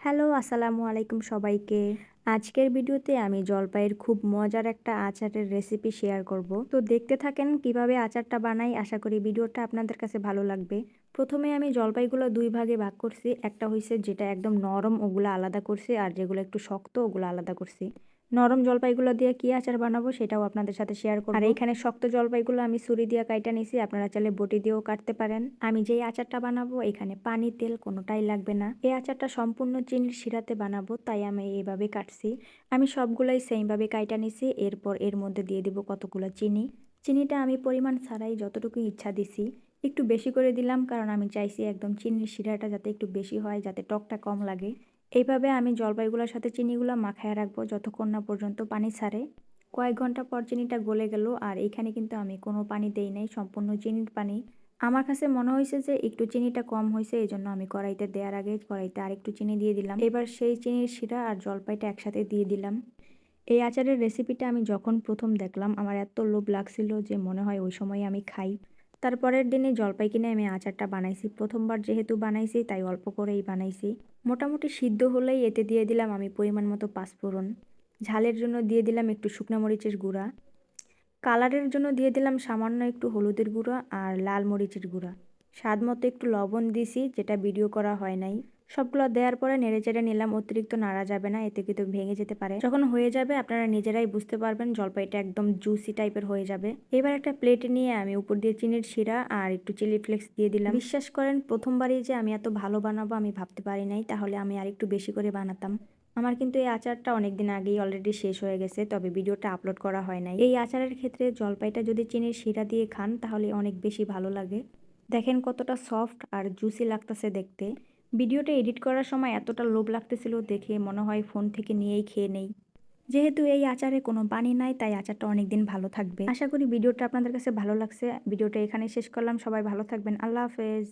Hello, আসসালামু আলাইকুম সবাইকে। আজকের ভিডিওতে আমি জলপাইয়ের খুব মজার একটা আচারের রেসিপি শেয়ার করব। তো দেখতে থাকেন কীভাবে আচারটা বানাই, আশা করি ভিডিওটা আপনাদের কাছে ভালো লাগবে। প্রথমে আমি জলপাইগুলো দুই ভাগে ভাগ করছি। একটা হয়েছে যেটা একদম নরম, ওগুলো আলাদা করছি, আর যেগুলো একটু শক্ত, ওগুলো আলাদা করছি। নরম জলপাইগুলো দিয়ে কি আচার বানাবো সেটাও আপনাদের সাথে শেয়ার করব। আর এখানে শক্ত জলপাইগুলো আমি ছুরি দিয়ে কাইটা নিছি, আপনারা চাইলে বটি দিয়েও কাটতে পারেন। আমি যেই আচারটা বানাবো এখানে পানি, তেল কোনোটাই লাগবে না। এই আচারটা সম্পূর্ণ চিনির শিরাতে বানাবো, তাই আমি এইভাবে কাটছি। আমি সবগুলোই সেমভাবে কাইটা নিছি, এরপর এর মধ্যে দিয়ে দিব কতগুলো চিনি। চিনিটা আমি পরিমাণ ছাড়াই যতটুকু ইচ্ছা দিছি। একটু বেশি করে দিলাম, কারণ আমি চাইছি একদম চিনির শিরাটা যাতে একটু বেশি হয়, যাতে টকটা কম লাগে। এইভাবে আমি জলপাইগুলোর সাথে চিনিগুলো মাখায় রাখব যতক্ষণ না পর্যন্ত পানি ছাড়ে। কয়েক ঘণ্টা পর চিনিটা গলে গেল আর এইখানে কিন্তু আমি কোনো পানি দেই নাই, সম্পূর্ণ চিনির পানি। আমার কাছে মনে হয়েছে যে একটু চিনিটা কম হয়েছে এই জন্য আমি কড়াইতে দেওয়ার আগে কড়াইতে আর একটু চিনি দিয়ে দিলাম। এবার সেই চিনির শিরা আর জলপাইটা একসাথে দিয়ে দিলাম। এই আচারের রেসিপিটা আমি যখন প্রথম দেখলাম, আমার এত লোভ লাগছিল যে মনে হয় ওই সময় আমি খাই। তারপরের দিনে জলপাই কিনে আমি আচারটা বানাইছি। প্রথমবার যেহেতু বানাইছি, তাই অল্প করেই বানাইছি। মোটামুটি সিদ্ধ হলেই এতে দিয়ে দিলাম আমি পরিমাণ মতো পাঁচফোড়ন। ঝালের জন্য দিয়ে দিলাম একটু শুকনো মরিচের গুঁড়া। কালারের জন্য দিয়ে দিলাম সামান্য একটু হলুদের গুঁড়া আর লাল মরিচের গুঁড়া। স্বাদ মতো একটু লবণ দিছি, যেটা ভিডিও করা হয় নাই। সবগুলো দেওয়ার পরে নেড়ে চেড়ে নিলাম, অতিরিক্ত নাড়া যাবে না, এতে কিন্তু ভেঙে যেতে পারে। যখন হয়ে যাবে, আপনারা নিজেরাই বুঝতে পারবেন জলপাইটা একদম জুসি টাইপের হয়ে যাবে। এবার একটা প্লেটে নিয়ে আমি উপর দিয়ে চিনির শিরা আর একটু চিলি ফ্লেক্স দিয়ে দিলাম। বিশ্বাস করেন, প্রথমবারই যে আমি এত ভালো বানাবো আমি ভাবতে পারি নাই, তাহলে আমি আর একটু বেশি করে বানাতাম। আমার কিন্তু এই আচারটা অনেক দিন আগেই অলরেডি শেষ হয়ে গেছে, তবে ভিডিওটা আপলোড করা হয় নাই। এই আচারের ক্ষেত্রে জলপাইটা যদি চিনির শিরা দিয়ে খান, তাহলে অনেক বেশি ভালো লাগে। দেখেন কতটা সফট আর জুসি লাগতেছে দেখতে। ভিডিওটা এডিট করার সময় এতটা লোভ লাগতেছিল দেখে মনে হয় ফোন থেকে নিয়েই খেয়ে নেই। যেহেতু এই আচারে কোনো বাণী নাই, তাই আচারটা অনেক দিন ভালো থাকবে। আশা করি ভিডিওটা আপনাদের কাছে ভালো লাগছে। ভিডিওটা এখানে শেষ করলাম। সবাই ভালো থাকবেন। আল্লাহ হাফেজ।